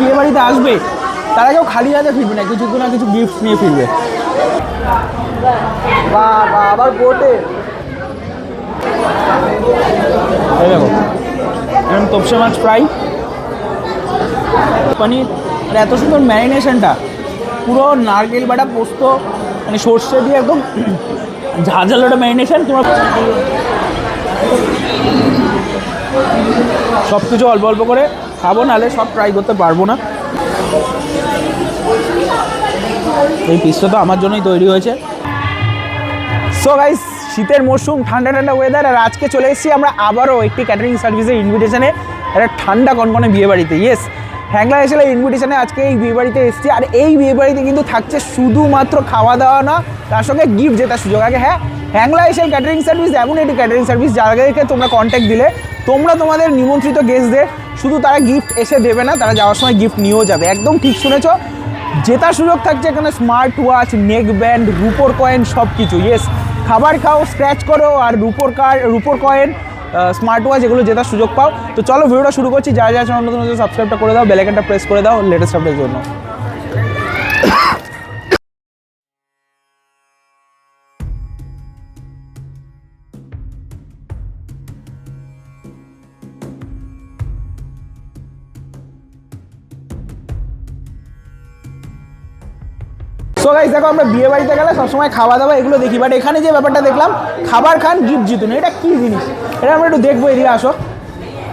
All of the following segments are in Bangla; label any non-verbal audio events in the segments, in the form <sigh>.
বিয়ে বাড়িতে আসবে, তারা কেউ খালি হাতে ফিরবে না, কিছু না কিছু গিফট নিয়ে ফিরবে। বাবা, আবার বোটে দেখো তপসে মাছ ফ্রাই পনির আর এত সুন্দর ম্যারিনেশনটা। পুরো নারকেল বাটা পোস্ত মানে সর্ষে দিয়ে একদম ঝাঁঝালোটা ম্যারিনেশন, তোমার সব কিছু অল্প অল্প করে খাব, নাহলে সব ট্রাই করতে পারব না। এই পিসটা তো আমার জন্যই তৈরি হয়েছে। সো গাইস শীতের মরশুম ঠান্ডা ঠান্ডা ওয়েদার আর আজকে চলে এসেছি আমরা আবারও একটি ক্যাটারিং সার্ভিসের ইনভিটেশনে একটা ঠান্ডা কনকনে বিয়ে বাড়িতে ইয়েস হ্যাংলা এসেলে ইনভিটেশনে আজকে এই বিয়ে বাড়িতে এসেছি, আর এই বিয়ে বাড়িতে কিন্তু থাকছে শুধুমাত্র খাওয়া দাওয়া না, তার সঙ্গে গিফট জেতার সুযোগ আগে হ্যাঁ হ্যাংলা এসেল ক্যাটারিং সার্ভিস এমন একটি ক্যাটারিং সার্ভিস যাদেরকে তোমরা কন্ট্যাক্ট দিলে, তোমরা তোমাদের নিমন্ত্রিত গেস্টদের শুধু তারা গিফট এসে দেবে না, তারা যাওয়ার সময় গিফট নিয়েও যাবে। একদম ঠিক শুনেছ? জেতার সুযোগ থাকছে এখানে স্মার্ট ওয়াচ নেক ব্যান্ড রুপোর কয়েন সব কিছু ইয়েস খাবার খাও স্ক্র্যাচ করো, আর রুপোর কার রুপোর কয়েন স্মার্ট ওয়াচ এগুলো জেতার সুযোগ পাও। তো চলো ভিডিওটা শুরু করছি। যা যা চ্যানেল নতুন সাবস্ক্রাইবটা করে দাও বেলাইকনটা প্রেস করে দাও লেটেস্ট আপডেটের জন্য। সো গাইস দেখো আমরা বিয়ে বাড়িতে গেলে সবসময় খাওয়া দাওয়া এগুলো দেখি বাট এখানে যে ব্যাপারটা দেখলাম, খাবার খান গিফট জিতুন এটা কি জিনিস? এটা আমরা একটু দেখব এদিকে, আসো।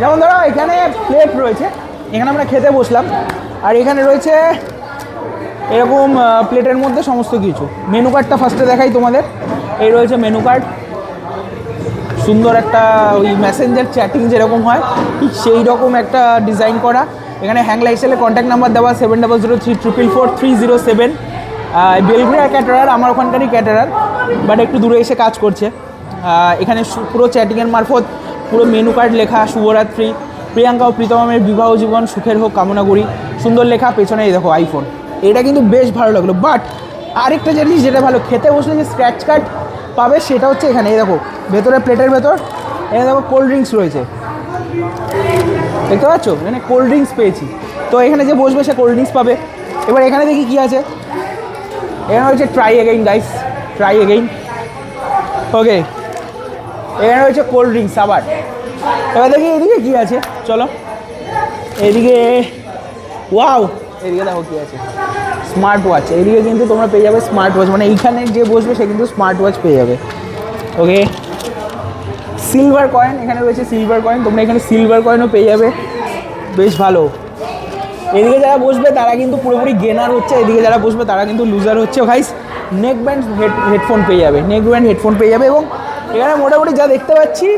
যেমন ধরো, এখানে প্লেট রয়েছে, এখানে আমরা খেতে বসলাম, আর এখানে রয়েছে এরকম প্লেটের মধ্যে সমস্ত কিছু। মেনু কার্ডটা ফার্স্টে দেখাই তোমাদের। এই রয়েছে মেনু কার্ড সুন্দর একটা ওই মেসেঞ্জার চ্যাটিং যেরকম হয়, ঠিক সেই রকম একটা ডিজাইন করা। এখানে হ্যাংলা এক্সেলের কন্ট্যাক্ট নাম্বার দেওয়া seven double zero three triple four three zero seven Belgharia caterer, আমার ওখানকারই ক্যাটারার বাট একটু দূরে এসে কাজ করছে। এখানে পুরো চ্যাটিংয়ের মারফত পুরো মেনু কার্ড লেখা, শুভরাত্রি, প্রিয়াঙ্কা ও প্রীতমের বিবাহ জীবন, সুখের হোক, কামনা করি। সুন্দর লেখা, পেছনে দেখো আইফোন এটা কিন্তু বেশ ভালো লাগল বাট আরেকটা জিনিস যেটা ভালো, খেতে বসলে যে স্ক্র্যাচ কার্ড পাবে সেটা হচ্ছে এখানে, এই দেখো, ভেতরে প্লেটের ভেতর, এখানে দেখো কোল্ড ড্রিঙ্কস রয়েছে। দেখতে পাচ্ছ? এখানে কোল্ড ড্রিঙ্কস পেয়েছি। তো এখানে যে বসবে সে কোল্ড ড্রিঙ্কস পাবে। এবার এখানে দেখি কী আছে। এখানে হচ্ছে try again guys try again okay এখানে রয়েছে কোল্ড ড্রিঙ্কস আবার। এবার দেখি এদিকে কী আছে। চলো। এদিকে ওয়াও এদিকে দেখো কী আছে। স্মার্ট ওয়াচ এদিকে কিন্তু তোমরা পেয়ে যাবে স্মার্ট ওয়াচ মানে এইখানে যে বসবে, সে কিন্তু স্মার্ট ওয়াচ পেয়ে যাবে। ওকে সিলভার কয়েন এখানে রয়েছে সিলভার কয়েন তোমরা এখানে সিলভার কয়েনও পেয়ে যাবে। বেশ ভালো। এদিকে যারা বসবে, তারা কিন্তু পুরোপুরি গেনার হচ্ছে, এদিকে যারা বসবে, তারা কিন্তু লুজার হচ্ছে। ভাইস নেক ব্যান্ড হেড হেডফোন পেয়ে যাবে নেক ব্যান্ড হেডফোন পেয়ে যাবে এবং এখানে মোটামুটি যা দেখতে পাচ্ছি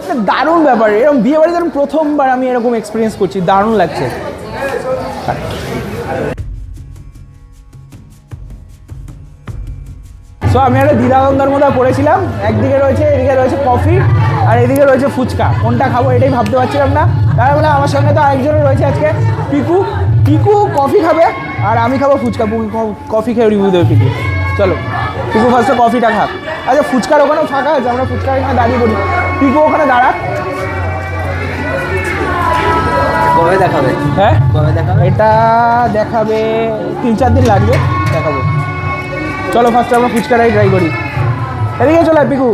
একটা দারুণ ব্যাপার। এরকম বিয়ে বাড়িতে প্রথমবার আমি এরকম এক্সপিরিয়েন্স করছি, দারুণ লাগছে। সো আমি একটা দ্বিধাদ্বন্দ্বের মধ্যে পড়েছিলাম। একদিকে রয়েছে, এদিকে রয়েছে কফি আর এদিকে রয়েছে ফুচকা। কোনটা খাব এটাই ভাবতে পারছিলাম না। তার বলে আমার সঙ্গে তো আরেকজন রয়েছে আজকে। পিকু পিকু কফি খাবে আর আমি খাব ফুচকা। কফি খেয়ে রিভিউ দেবে পিকু। চলো পিকু ফার্স্টে কফিটা খাক আচ্ছা ফুচকার ওখানেও ফাঁকা আছে আমরা ফুচকার এখানে দাঁড়িয়ে পড়ি। পিকু ওখানে দাঁড়াক কবে দেখাবে? হ্যাঁ? কবে দেখাবে? এটা দেখাবে তিন চার দিন লাগবে। দেখাবো। চলো ফার্স্টে আমরা ফুচকাটাই ট্রাই করি। এদিকে চলো পিকু।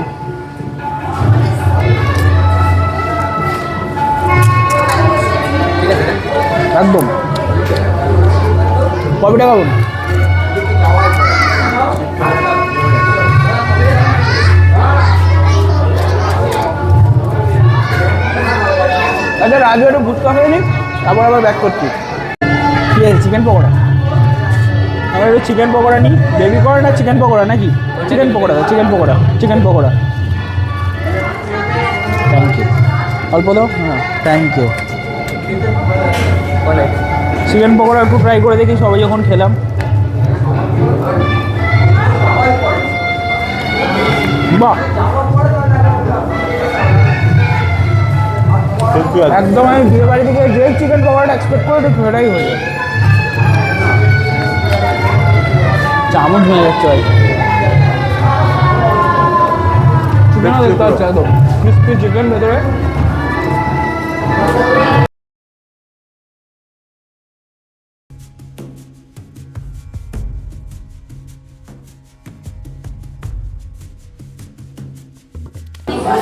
একদম। কবে টাকা বলুন? আচ্ছা রাজু একটু ফুচকা খেয়ে নিই তারপর আবার ব্যাক করছি। ঠিক আছে চিকেন পকোড়া? আমরা একটু চিকেন পকোড়া নিই। বেবি করে না চিকেন পকোড়া নাকি? Chicken pakora chicken pakora chicken pakora. Thank you অল্প দাও? হ্যাঁ। থ্যাংক ইউ চিকেন পকোড়া একটু ট্রাই করে দেখি সবাই যখন খেলাম। বাহ! একদম আমি বিয়ে বাড়ি থেকে যে চিকেন পকোড়াটা এক্সপেক্ট করে সেটাই হয়ে যায় চামচ হয়ে যাচ্ছে ভাই। চিকেনও দেখতে পাচ্ছি একদম। ক্রিস্পি চিকেন ভেতরে।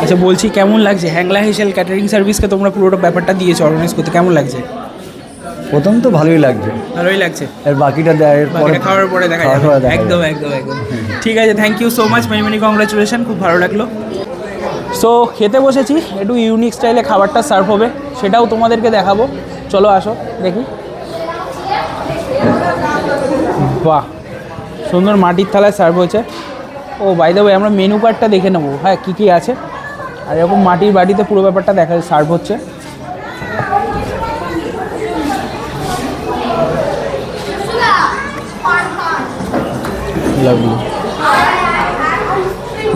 আচ্ছা বলছি কেমন লাগছে? হ্যাংলা হেসেল ক্যাটারিং সার্ভিসকে তোমরা পুরোটা ব্যাপারটা দিয়েছ অর্গানাইজ করতে কেমন লাগছে? প্রথম তো ভালোই লাগছে। ভালোই লাগছে। আর বাকিটা দেয় এর বাকিটা খাওয়ার পরে দেখা যাবে। একদম একদম একদম। ঠিক আছে thank you so much many many congratulation খুব ভালো লাগল। সো খেতে বসেছি একটু ইউনিক স্টাইলে খাবারটা সার্ভ হবে সেটাও তোমাদেরকে দেখাবো। চলো আসো দেখি। বাহ সুন্দর মাটির থালায় সার্ভ হয়েছে। ও বাই দ্য আমরা মেনু কার্ডটা দেখে নেব। হ্যাঁ কী কী আছে? আর এরকম মাটির বাড়িতে পুরো ব্যাপারটা দেখা সার্ভ হচ্ছে।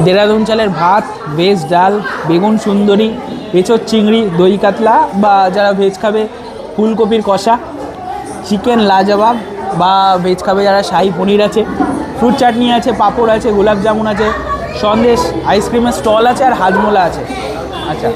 দেরাদুন চালের ভাত, ভেজ ডাল, বেগুন সুন্দরী, এঁচোর চিংড়ি, দই কাতলা বা যারা ভেজ খাবে, ফুলকপির কষা চিকেন লাজবাব বা ভেজ খাবে যারা শাহি পনির আছে ফ্রুট চাটনি আছে, পাঁপড় আছে, গোলাপ জামুন আছে সন্দেশ আইসক্রিমের স্টল আছে আর হাজমোলা আছে। আচ্ছা।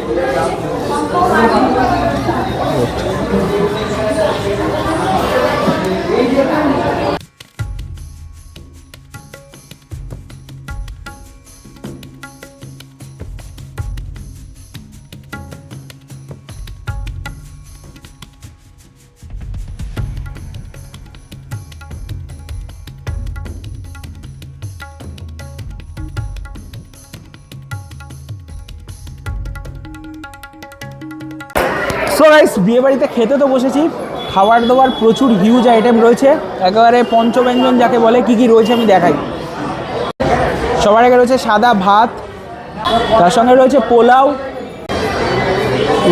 সো গাইস বিয়ে বাড়িতে খেতে তো বসেছি। খাবার দাবার প্রচুর হিউজ আইটেম রয়েছে। একেবারে পঞ্চব্যঞ্জন যাকে বলে, কি কি রয়েছে আমি দেখাই। সবার আগে রয়েছে সাদা ভাত, তার সঙ্গে রয়েছে পোলাও,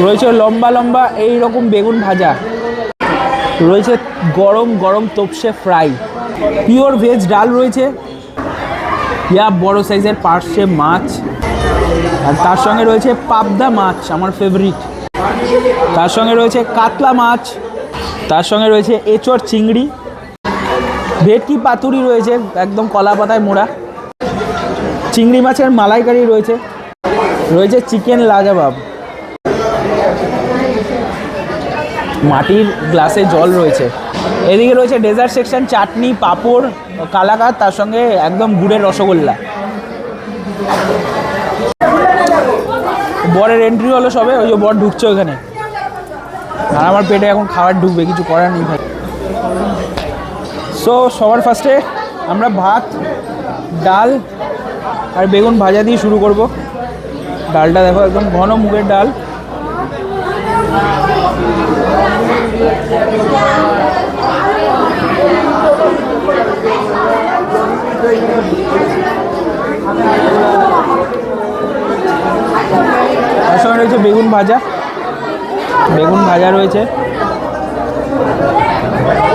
রয়েছে লম্বা লম্বা এই রকম বেগুন ভাজা, রয়েছে গরম গরম তোপসে ফ্রাই পিওর ভেজ ডাল রয়েছে। ইয়া, বড় সাইজের পার্শ্বে মাছ, আর তার সঙ্গে রয়েছে পাবদা মাছ, আমার ফেভারিট তার সঙ্গে রয়েছে কাতলা মাছ, তার সঙ্গে রয়েছে এঁচড় চিংড়ি, ভেটকি পাতুরি রয়েছে, একদম কলা পাতায় মোড়া। চিংড়ি মাছের মালাইকারি রয়েছে রয়েছে চিকেন লাজাবাব। মাটির গ্লাসে জল রয়েছে। এদিকে রয়েছে ডেজার্ট সেকশন, চাটনি, পাঁপড়, কালাকাত, তার সঙ্গে একদম গুড়ের রসগোল্লা। বরের এন্ট্রি হলো সবে, ওই যে বর ঢুকছে ওখানে আর আমার পেটে এখন খাবার ঢুকবে, কিছু করার নেই ভাই। সো সবার ফার্স্টে আমরা ভাত, ডাল আর বেগুন ভাজা দিয়ে শুরু করব। ডালটা দেখো একদম ঘন মুগের ডাল তার সঙ্গে রয়েছে বেগুন ভাজা, বেগুন ভাজা রয়েছে।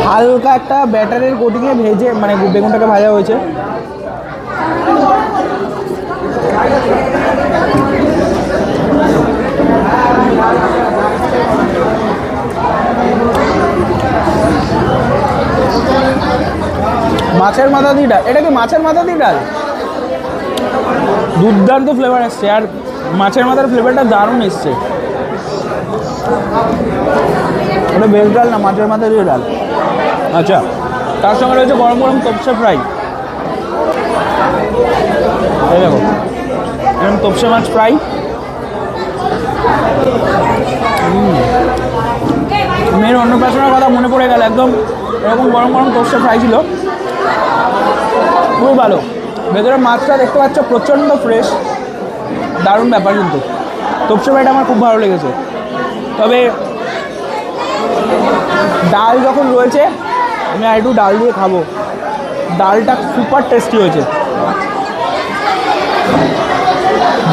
হালকা একটা ব্যাটারের কোটিংয়ে ভেজে মানে বেগুনটাকে ভাজা হয়েছে। মাছের মাথা দিয়ে ডাল। এটা কি মাছের মাথা দিয়ে ডাল? দুর্দান্ত ফ্লেভার এসছে আর মাছের মাথার ফ্লেভারটা দারুণ এসছে। ওটা বেশ ডাল না, মাছের মাথা দিয়ে ডাল? আচ্ছা তার সঙ্গে রয়েছে গরম গরম তপসে ফ্রাই। দেখো, এরকম তপসে মাছ ফ্রাই। মেয়ের অন্নপ্রাশনের কথা মনে পড়ে গেল একদম। এরকম গরম গরম তপসে ফ্রাই ছিল। খুবই ভালো। ভেতরে মাছটা দেখতে পাচ্ছ, প্রচণ্ড ফ্রেশ দারুণ ব্যাপার কিন্তু। তপসে ফ্রাইটা আমার খুব ভালো লেগেছে। তবে ডাল যখন রয়েছে, আমি আর একটু ডাল দিয়ে খাব। ডালটা সুপার টেস্টি হয়েছে।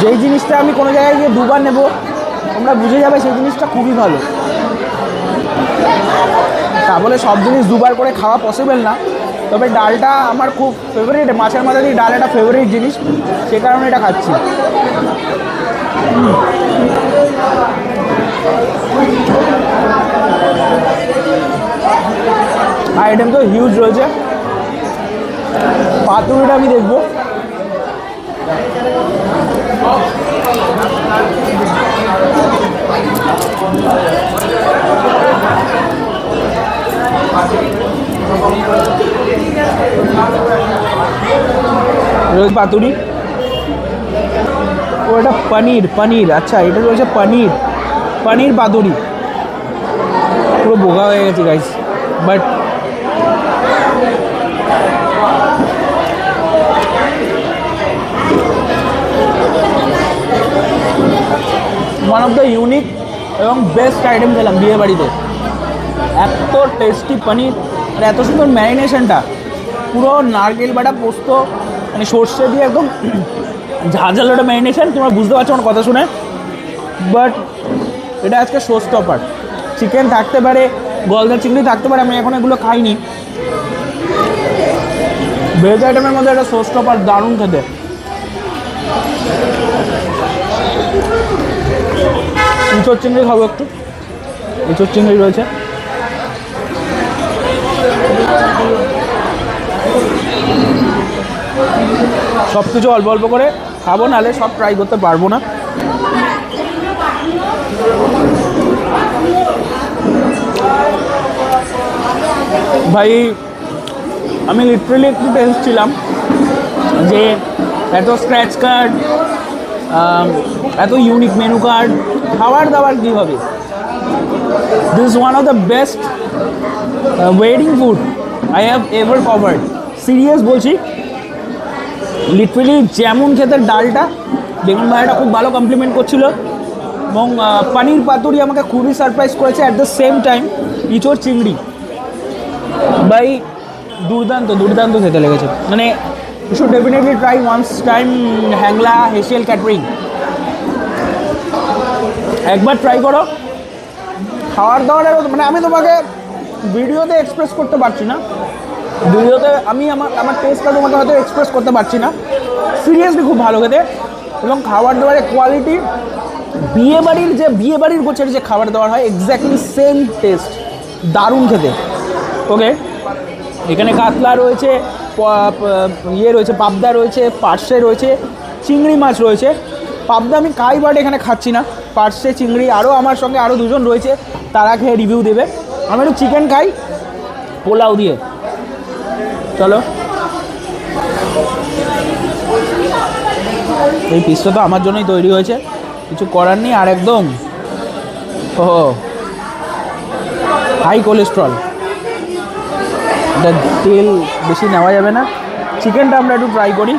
যেই জিনিসটা আমি কোনো জায়গায় গিয়ে দুবার নেব, তোমরা বুঝে যাবে সেই জিনিসটা খুবই ভালো। তা বলে সব জিনিস দুবার করে খাওয়া পসিবল না। তবে ডালটা আমার খুব ফেভারিট মাছের মাথা দিয়ে ডাল একটা ফেভারিট জিনিস, সে কারণে এটা খাচ্ছি। আইটেম তো হিউজ রয়েছে। পাতুরিটা আমি দেখব। রয়েছে পাতুরি। ও, এটা পনির পনির। আচ্ছা এটা রয়েছে পনির। পনির পাতুরি পুরো বোকা হয়ে গেছে guys but one of the unique এবং বেস্ট আইটেম খেলাম বিয়ে বাড়িতে। এত টেস্টি পনির, আর এত সুন্দর ম্যারিনেশনটা পুরো নারকেল বাটা পোস্ত মানে সর্ষে দিয়ে একদম <clears throat> ঝাঁঝাল একটা ম্যারিনেশন তোমরা বুঝতে পারছ আমার কথা শুনে। বাট এটা আজকে শো স্টপার চিকেন থাকতে পারে গলদা চিংড়ি থাকতে পারে, আমি এখন এগুলো খাইনি। ভেজ আইটেমের মধ্যে একটা শো স্টপার দারুণ খেতে। ইঁচড় চিংড়ি খাব একটু। ইঁচড় চিংড়ি রয়েছে। সব কিছু অল্প অল্প করে খাব, নাহলে সব ট্রাই করতে পারব না। ভাই, আমি লিটারেলি একটু টেন্স ছিলাম যে এত স্ক্র্যাচ কার্ড এত ইউনিক মেনু কার্ড খাবার দাবার কী হবে this is one of the best wedding food I have ever covered serious বলছি? লিটারেলি যেমন খেতে ডালটা, বেগুন ভাইটা খুব ভালো কমপ্লিমেন্ট করছিল এবং পানির পাতুরি আমাকে খুবই সারপ্রাইজ করেছে অ্যাট দ্য সেম টাইম ইঁচড় চিংড়ি। ভাই দুর্দান্ত দুর্দান্ত খেতে লেগেছে। মানে you should definitely try once time Hangla Hensel catering একবার ট্রাই করো। খাওয়ার দাওয়ারের মানে আমি তোমাকে ভিডিওতে এক্সপ্রেস করতে পারছি না। ভিডিওতে আমি আমার আমার টেস্টটা তোমাকে হয়তো এক্সপ্রেস করতে পারছি না। সিরিয়াসলি খুব ভালো খেতে। এবং খাবার দাবারের কোয়ালিটি বিয়ে বাড়ির যে বিয়ে বাড়ির গোছের যে খাবার দাবার হয় এক্স্যাক্টলি সেম টেস্ট দারুণ খেতে। ওকে এখানে কাতলা রয়েছে ইয়ে রয়েছে, পাবদা রয়েছে, পার্শে রয়েছে, চিংড়ি মাছ রয়েছে। পাবদা আমি খাই বাট এখানে খাচ্ছি না, পার্শে চিংড়ি আরও আমার সঙ্গে আরও দুজন রয়েছে, তারা খেয়ে রিভিউ দেবে। আমি একটু চিকেন খাই, পোলাও দিয়ে। চলো। এই পিসটা তো আমার জন্যই তৈরি হয়েছে, কিছু করার নেই আর একদম। ও হাই কোলেস্ট্রল এটা তেল বেশি নেওয়া যাবে না। চিকেনটা আমরা একটু ট্রাই করি।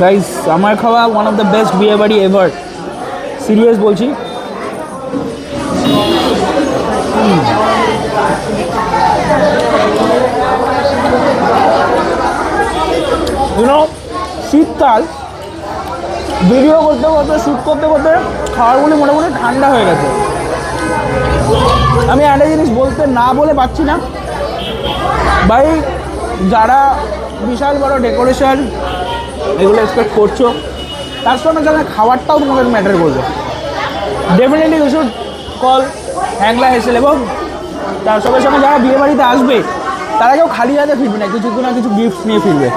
গাইস আমার খাওয়া ওয়ান অফ দ্য বেস্ট বিয়ে বাড়ি এভার সিরিয়াস বলছি। শীতকাল ভিডিও করতে করতে শ্যুট করতে করতে খাবারগুলি মোটামুটি ঠান্ডা হয়ে গেছে। আমি একটা জিনিস বলতে না বলে পাচ্ছি না। ভাই, যারা বিশাল বড় ডেকোরেশন এগুলো এক্সপেক্ট করছ, তার সঙ্গে সঙ্গে খাবারটাও তোমাদের ম্যাটার করবে। Definitely you should call Hangla Hensel এবং তার সঙ্গে সঙ্গে যারা বিয়ে বাড়িতে আসবে, তারা কেউ খালি হাতে ফিরবে না, কিছু না কিছু গিফট নিয়ে ফিরবে।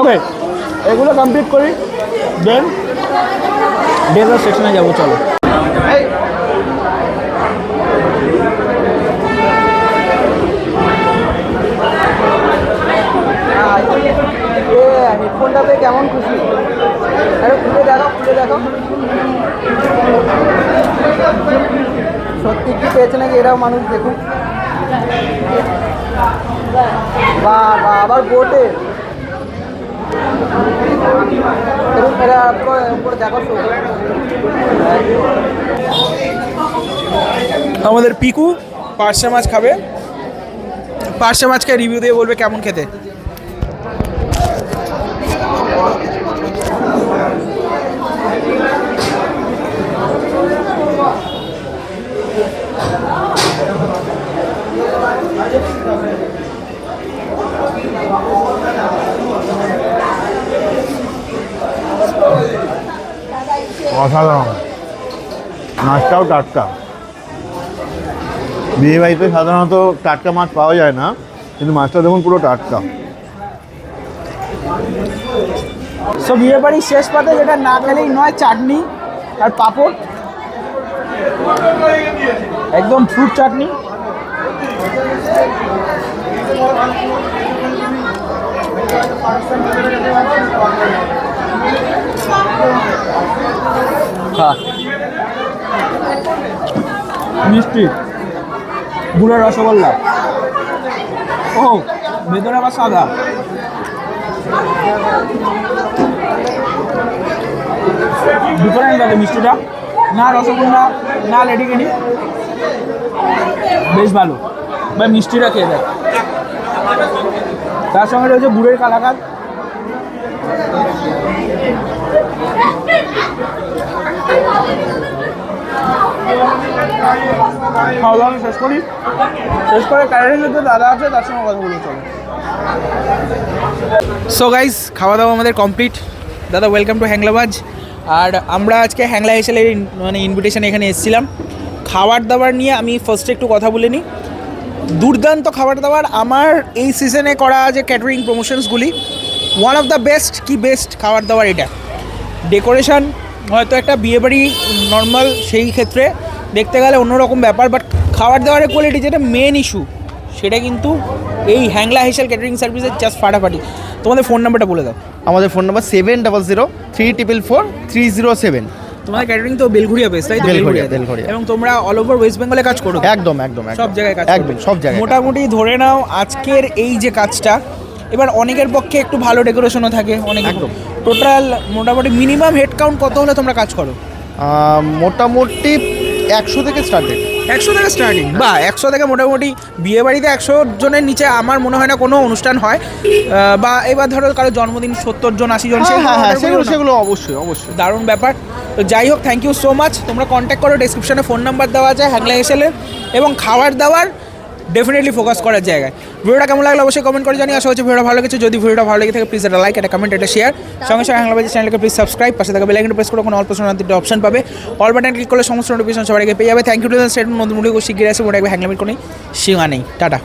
ওকে এগুলো কমপ্লিট করি। দেন ডেজার্ট সেকশনে যাব, চলো। হেডফোনটাতে কেমন খুশি? আরে, খুলে দেখো খুলে দেখো। সত্যি পেয়েছে এরাও মানুষ, দেখুন। বা আবার বোটে আমাদের পিকু পার্শে মাছ খাবে। পার্শে মাছকে রিভিউ দিয়ে বলবে কেমন খেতে। অসাধারণ। মাছটাও টাটকা। বিয়ে বাড়িতে সাধারণত টাটকা মাছ পাওয়া যায় না, কিন্তু মাছটা দেখুন পুরো টাটকা। সো বিয়ে বাড়ির শেষ পাতে যেটা না খেলেই নয়, চাটনি আর পাঁপড়। একদম ফ্রুট চাটনি হ্যাঁ মিষ্টি। গুড়ের রসগোল্লা। ও, ভেতরে আবার সাদা। মিষ্টিটা। না রসগোল্লা, না লেডিকেনি। বেশ ভালো। বা মিষ্টিটা খেয়ে দেয় তার সঙ্গে রয়েছে গুড়ের কালাকাত খাওয়া দাওয়া শেষ করি। শেষ করে ক্যাটারিংয়ের যে দাদা আছে, তার সঙ্গে কথা বলে চলো। সো গাইস খাওয়া দাওয়া আমাদের কমপ্লিট দাদা ওয়েলকাম টু হ্যাংলাবাজ আর আমরা আজকে হ্যাংলা হেসেলের মানে ইনভিটেশন এখানে এসেছিলাম। খাবার দাবার নিয়ে আমি ফার্স্টে একটু কথা বলে নিই। দুর্দান্ত খাবার দাবার। আমার এই সিজনে করা যে ক্যাটারিং প্রমোশনসগুলি ওয়ান অফ দ্য বেস্ট কি বেস্ট খাবার দাবার এটা? ডেকোরেশন হয়তো একটা বিয়েবাড়ি নর্মাল সেই ক্ষেত্রে। দেখতে গেলে অন্যরকম ব্যাপার বাট খাবার দাবারের কোয়ালিটি যেটা মেন ইস্যু সেটা কিন্তু এই হ্যাংলা হেসেল ক্যাটারিং সার্ভিসের জাস্ট ফাটাফাটি। তোমাদের ফোন নাম্বারটা বলে দাও। আমাদের phone number seven double zero three triple four three zero seven তোমাদের ক্যাটারিং তো বেলঘুরিয়া বেস তাই তো? বেলঘরিয়া, বেলঘরিয়াতে। এবং তোমরা অল ওভার ওয়েস্ট বেঙ্গলে কাজ করো। একদম একদম একদম। সব জায়গায় কাজ একদম সব জায়গায় মোটামুটি ধরে নাও আজকের এই যে কাজটা এবার অনেকের পক্ষে একটু ভালো ডেকোরেশনও থাকে অনেক একদম। টোটাল মোটামুটি মিনিমাম হেড কাউন্ট কত হলে তোমরা কাজ করো? মোটামুটি একশো থেকে স্টার্টেড একশো থেকে স্টার্টিং বা একশো থেকে মোটামুটি বিয়ে বাড়িতে একশো জনের নিচে আমার মনে হয় না কোনো অনুষ্ঠান হয়। বা এবার ধরো কারও জন্মদিন সত্তর জন আশি জন হ্যাঁ হ্যাঁ সেগুলো সেগুলো অবশ্যই অবশ্যই। দারুণ ব্যাপার। তো যাই হোক থ্যাংক ইউ সো মাচ তোমরা কন্ট্যাক্ট করো ডিসক্রিপশনে ফোন নাম্বার দেওয়া আছে হ্যাংলা এসেলের এবং খাওয়ার দাবার ডেফিনেটলি ফোকাস করার জায়গায়। ভিডিওটা কেমন লাগল অবশ্যই কমেন্ট করে জানি আশা হচ্ছে ভিডিওটা ভালো লেগেছে। যদি ভিডিওটা ভালো লেগে থাকে প্লিজ একটা লাইক একটা কমেন্ট একটা শেয়ার সঙ্গে সঙ্গে হ্যাংলাবাজি চ্যানেলকে প্লিজ সাবস্ক্রাইব পাশে থাকা বেলাইকন প্রেস করে কোনো অল্প তিনটে অপশন পাবে। অল বাটন ক্লিক করলে সমস্ত নোটিফিকেশন সবাইকে পেয়ে যাবে। Thank you to the state নতুন মুড়ি শিগগির আসে মোটা হ্যাংলামিট কোনো সীমা নেই। টাটা।